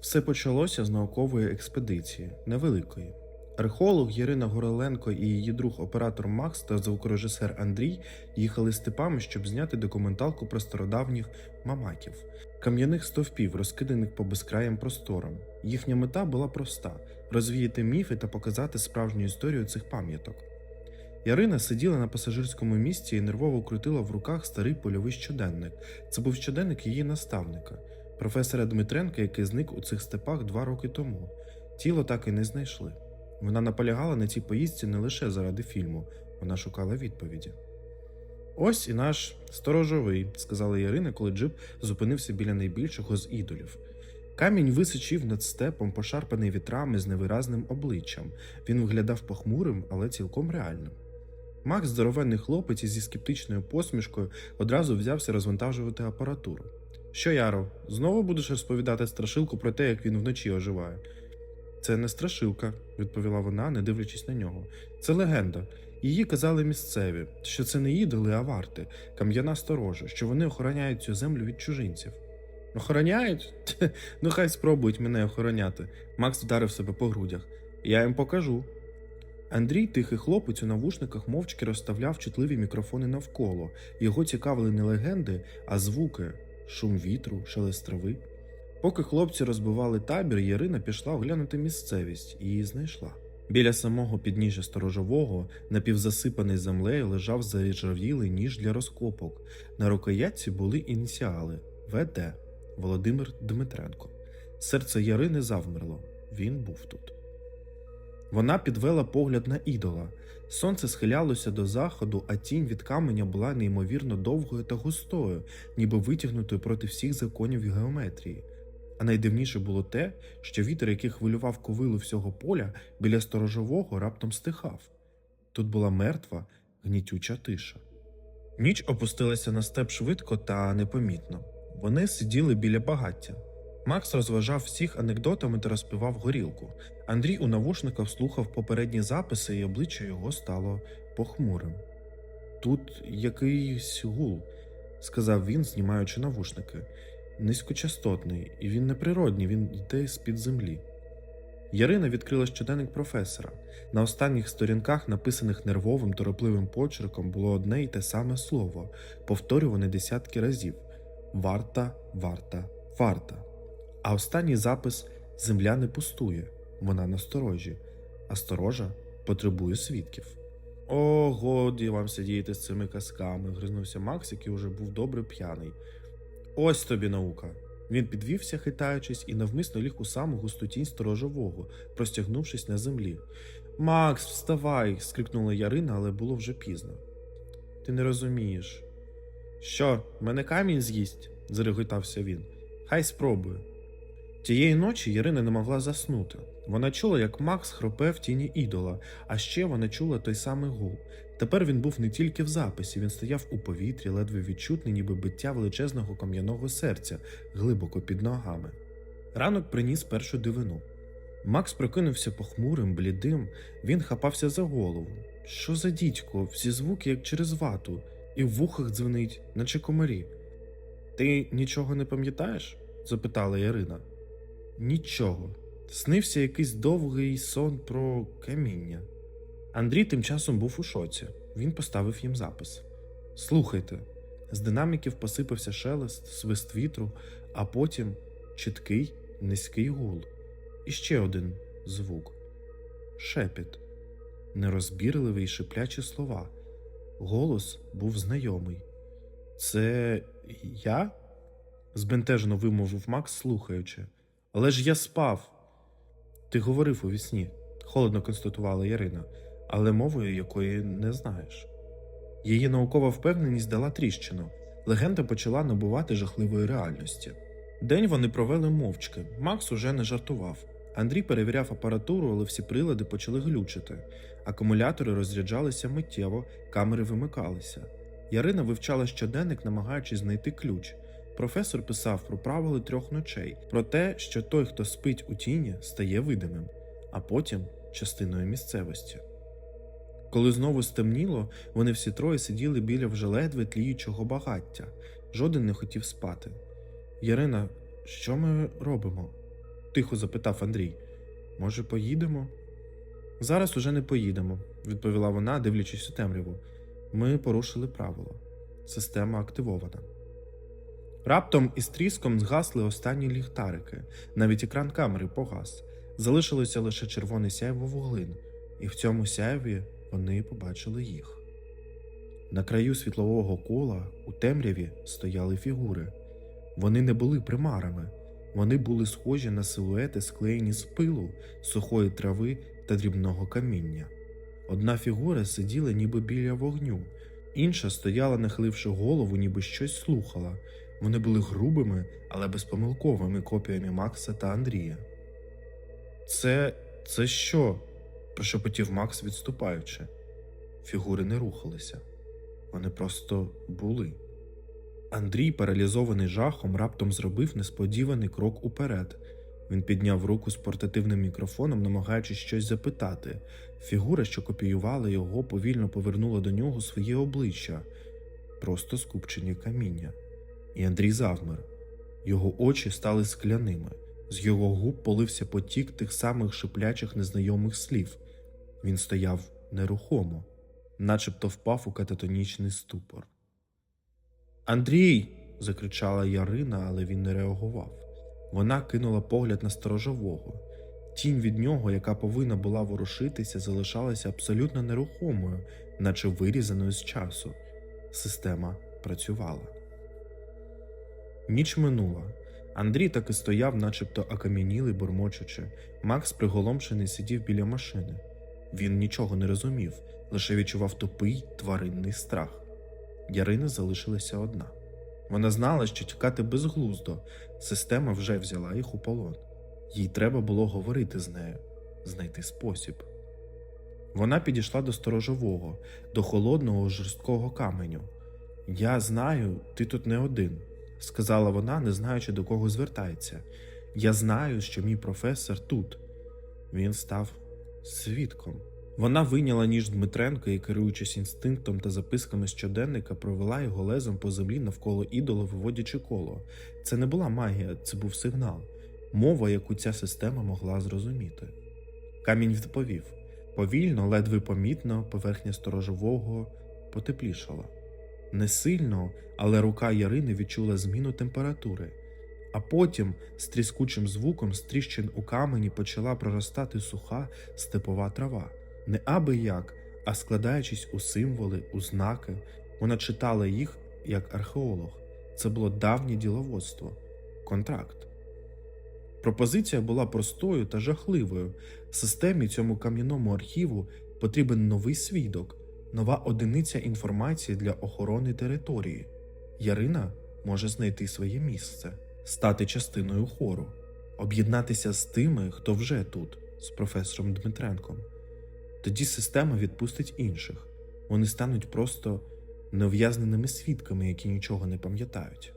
Все почалося з наукової експедиції, невеликої. Археолог Ірина Гореленко і її друг оператор Макс та звукорежисер Андрій їхали степами, щоб зняти документалку про стародавніх мамаків, кам'яних стовпів, розкиданих по безкраїм просторам. Їхня мета була проста розвіяти міфи та показати справжню історію цих пам'яток. Ярина сиділа на пасажирському місці і нервово крутила в руках старий польовий щоденник. Це був щоденник її наставника, професора Дмитренка, який зник у цих степах два роки тому. Тіло так і не знайшли. Вона наполягала на цій поїздці не лише заради фільму, вона шукала відповіді. Ось і наш сторожовий, сказала Ярина, коли джип зупинився біля найбільшого з ідолів. Камінь височив над степом, пошарпаний вітрами з невиразним обличчям. Він виглядав похмурим, але цілком реальним. Макс, здоровенний хлопець із зі скептичною посмішкою, одразу взявся розвантажувати апаратуру. Що, Яро, знову будеш розповідати страшилку про те, як він вночі оживає? Це не страшилка, відповіла вона, не дивлячись на нього. Це легенда. Її казали місцеві, що це не ідоли, а варти, кам'яна сторожа, що вони охороняють цю землю від чужинців. Охороняють? Ну хай спробують мене охороняти. Макс вдарив себе по грудях. Я їм покажу. Андрій, тихий хлопець у навушниках, мовчки розставляв чутливі мікрофони навколо. Його цікавили не легенди, а звуки, шум вітру, шелест трави. Поки хлопці розбивали табір, Ярина пішла оглянути місцевість і її знайшла. Біля самого підніжжя сторожового, напівзасипаний землею, лежав заржавілий ніж для розкопок. На рукоятці були ініціали ВД Володимир Дмитренко. Серце Ярини завмерло. Він був тут. Вона підвела погляд на ідола. Сонце схилялося до заходу, а тінь від каменя була неймовірно довгою та густою, ніби витягнутою проти всіх законів геометрії. А найдивніше було те, що вітер, який хвилював ковилу всього поля, біля сторожового раптом стихав. Тут була мертва, гнітюча тиша. Ніч опустилася на степ швидко та непомітно. Вони сиділи біля багаття. Макс розважав всіх анекдотами та розпивав горілку. Андрій у навушниках слухав попередні записи, і обличчя його стало похмурим. Тут якийсь гул, сказав він, знімаючи навушники. Низькочастотний, і він неприродний, він йде з-під землі. Ярина відкрила щоденник професора. На останніх сторінках, написаних нервовим, торопливим почерком, було одне й те саме слово, повторюване десятки разів: варта, варта, варта. А останній запис Земля не пустує, вона насторожі, а сторожа потребує свідків. О, годі вам сидіти з цими казками, гризнувся Макс, який уже був добре п'яний. Ось тобі наука. Він підвівся, хитаючись, і навмисно ліг у саму густу тінь сторожового, простягнувшись на землі. Макс, вставай! скрикнула Ярина, але було вже пізно. Ти не розумієш. Що, мене камінь з'їсть? зареготався він. Хай спробує. Тієї ночі Ярина не могла заснути. Вона чула, як Макс хропе в тіні ідола, а ще вона чула той самий гул. Тепер він був не тільки в записі, він стояв у повітрі, ледве відчутний, ніби биття величезного кам'яного серця глибоко під ногами. Ранок приніс першу дивину. Макс прокинувся похмурим, блідим, він хапався за голову. Що за дідько, всі звуки, як через вату, і в вухах дзвенить, наче комарі. Ти нічого не пам'ятаєш? запитала Ярина. Нічого. Снився якийсь довгий сон про каміння. Андрій тим часом був у шоці. Він поставив їм запис. Слухайте. З динаміків посипався шелест, свист вітру, а потім чіткий низький гул. І ще один звук шепіт, нерозбірливі й шиплячі слова. Голос був знайомий. Це я? збентежено вимовив Макс, слухаючи. Але ж я спав. Ти говорив у вісні, холодно констатувала Ярина, але мовою якої не знаєш. Її наукова впевненість дала тріщину. Легенда почала набувати жахливої реальності. День вони провели мовчки. Макс уже не жартував. Андрій перевіряв апаратуру, але всі прилади почали глючити. Акумулятори розряджалися миттєво, камери вимикалися. Ярина вивчала щоденник, намагаючись знайти ключ. Професор писав про правила трьох ночей, про те, що той, хто спить у тіні, стає видимим, а потім частиною місцевості. Коли знову стемніло, вони всі троє сиділи біля вже ледве тліючого багаття. Жоден не хотів спати. Ярина, що ми робимо? тихо запитав Андрій. Може, поїдемо? Зараз уже не поїдемо, відповіла вона, дивлячись у темряву. Ми порушили правила. Система активована. Раптом із тріском згасли останні ліхтарики, навіть екран камери погас. Залишилося лише червоне сяйво вуглин, і в цьому сяйві вони побачили їх. На краю світлового кола у темряві стояли фігури. Вони не були примарами, вони були схожі на силуети, склеєні з пилу, сухої трави та дрібного каміння. Одна фігура сиділа ніби біля вогню, інша стояла, нахиливши голову, ніби щось слухала. Вони були грубими, але безпомилковими копіями Макса та Андрія. Це. це що? прошепотів Макс, відступаючи. Фігури не рухалися, вони просто були. Андрій, паралізований жахом, раптом зробив несподіваний крок уперед. Він підняв руку з портативним мікрофоном, намагаючись щось запитати. Фігура, що копіювала його, повільно повернула до нього своє обличчя, просто скупчені каміння. І Андрій завмер. Його очі стали скляними, з його губ полився потік тих самих шиплячих незнайомих слів. Він стояв нерухомо, начебто впав у кататонічний ступор. Андрій. закричала Ярина, але він не реагував. Вона кинула погляд на сторожового. Тінь від нього, яка повинна була ворушитися, залишалася абсолютно нерухомою, наче вирізаною з часу. Система працювала. Ніч минула. Андрій так і стояв, начебто окам'янілий, бурмочучи. Макс, приголомшений, сидів біля машини. Він нічого не розумів, лише відчував тупий тваринний страх. Ярина залишилася одна. Вона знала, що тікати безглуздо, система вже взяла їх у полон. Їй треба було говорити з нею, знайти спосіб. Вона підійшла до сторожового, до холодного жорсткого каменю. Я знаю, ти тут не один, сказала вона, не знаючи до кого звертається. Я знаю, що мій професор тут. Він став свідком. Вона вийняла ніж Дмитренка і, керуючись інстинктом та записками щоденника, провела його лезом по землі навколо ідола, виводячи коло. Це не була магія, це був сигнал, мова, яку ця система могла зрозуміти. Камінь відповів повільно, ледве помітно, поверхня сторожового потеплішала. Не сильно, але рука Ярини відчула зміну температури. А потім з тріскучим звуком з тріщин у камені почала проростати суха степова трава. Не аби як, а складаючись у символи, у знаки, вона читала їх як археолог. Це було давнє діловодство, контракт. Пропозиція була простою та жахливою. Системі цьому кам'яному архіву потрібен новий свідок, нова одиниця інформації для охорони території. Ярина може знайти своє місце, стати частиною хору, об'єднатися з тими, хто вже тут, з професором Дмитренком. Тоді система відпустить інших. Вони стануть просто неув'язненими свідками, які нічого не пам'ятають.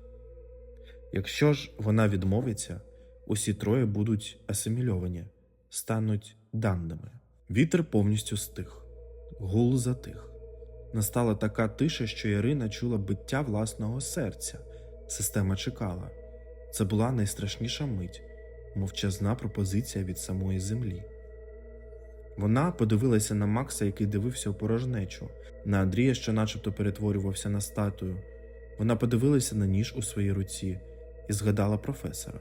Якщо ж вона відмовиться, усі троє будуть асимільовані, стануть даними. Вітер повністю стих, гул затих. Настала така тиша, що Ярина чула биття власного серця. Система чекала. Це була найстрашніша мить, мовчазна пропозиція від самої землі. Вона подивилася на Макса, який дивився у порожнечу, на Андрія, що начебто перетворювався на статую. Вона подивилася на ніж у своїй руці і згадала професора.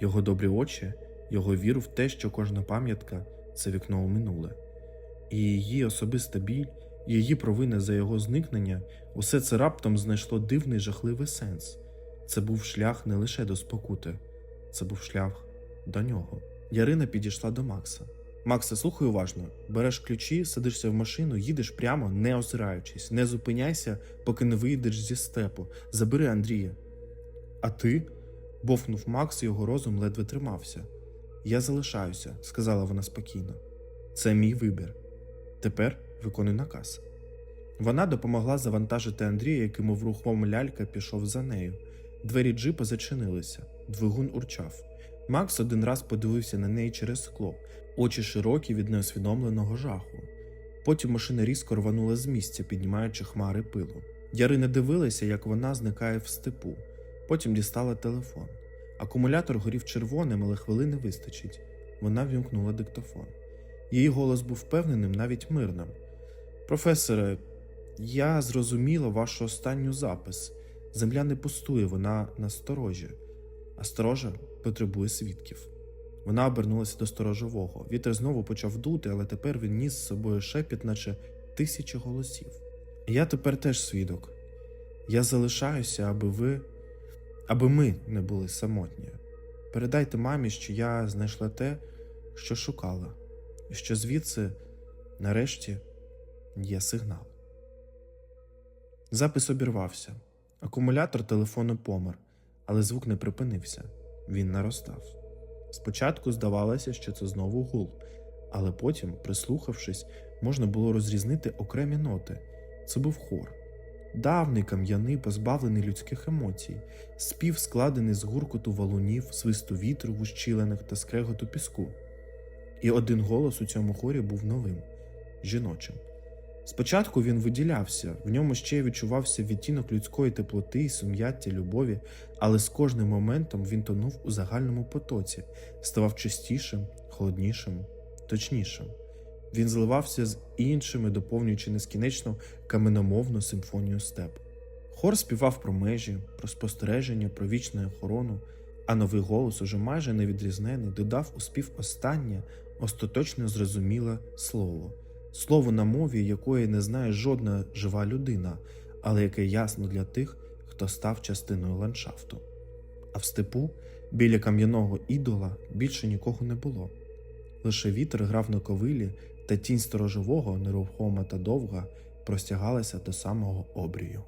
Його добрі очі, його віру в те, що кожна пам'ятка це вікно у минуле. І її особиста біль, її провина за його зникнення, усе це раптом знайшло дивний жахливий сенс. Це був шлях не лише до спокути, це був шлях до нього. Ярина підійшла до Макса. Макса, слухай уважно. Береш ключі, садишся в машину, їдеш прямо, не озираючись, не зупиняйся, поки не виїдеш зі степу. Забери Андрія. А ти? бовкнув Макс, і його розум ледве тримався. Я залишаюся, сказала вона спокійно. Це мій вибір. Тепер виконуй наказ. Вона допомогла завантажити Андрія, який, мов рухома лялька, пішов за нею. Двері джипа зачинилися, двигун урчав. Макс один раз подивився на неї через скло, очі широкі від неосвідомленого жаху. Потім машина різко рванула з місця, піднімаючи хмари пилу. Ярина дивилася, як вона зникає в степу. Потім дістала телефон. Акумулятор горів червоним, але хвилини вистачить. Вона вімкнула диктофон. Її голос був впевненим, навіть мирним. Професоре, я зрозуміла вашу останню запис. Земля не пустує, вона насторожі, а сторожа потребує свідків. Вона обернулася до сторожового. Вітер знову почав дути, але тепер він ніс з собою шепіт, наче тисячі голосів. Я тепер теж свідок. Я залишаюся, аби ви, аби ми не були самотні. Передайте мамі, що я знайшла те, що шукала, що звідси, нарешті, є сигнал. Запис обірвався. Акумулятор телефону помер, але звук не припинився. Він наростав. Спочатку здавалося, що це знову гул, але потім, прислухавшись, можна було розрізнити окремі ноти. Це був хор. Давний кам'яний, позбавлений людських емоцій, спів складений з гуркоту валунів, свисту вітру в ущілинах та скреготу піску. І один голос у цьому хорі був новим жіночим. Спочатку він виділявся, в ньому ще відчувався відтінок людської теплоти, сум'яття, любові, але з кожним моментом він тонув у загальному потоці, ставав частішим, холоднішим, точнішим. Він зливався з іншими, доповнюючи нескінченну каменомовну симфонію степ. Хор співав про межі, про спостереження, про вічну охорону, а новий голос, уже майже невідрізнений, додав у спів останнє, остаточно зрозуміле слово слово на мові, якої не знає жодна жива людина, але яке ясно для тих, хто став частиною ландшафту. А в степу, біля кам'яного ідола, більше нікого не було. Лише вітер грав на ковилі, та тінь сторожового, нерухома та довга, простягалася до самого обрію.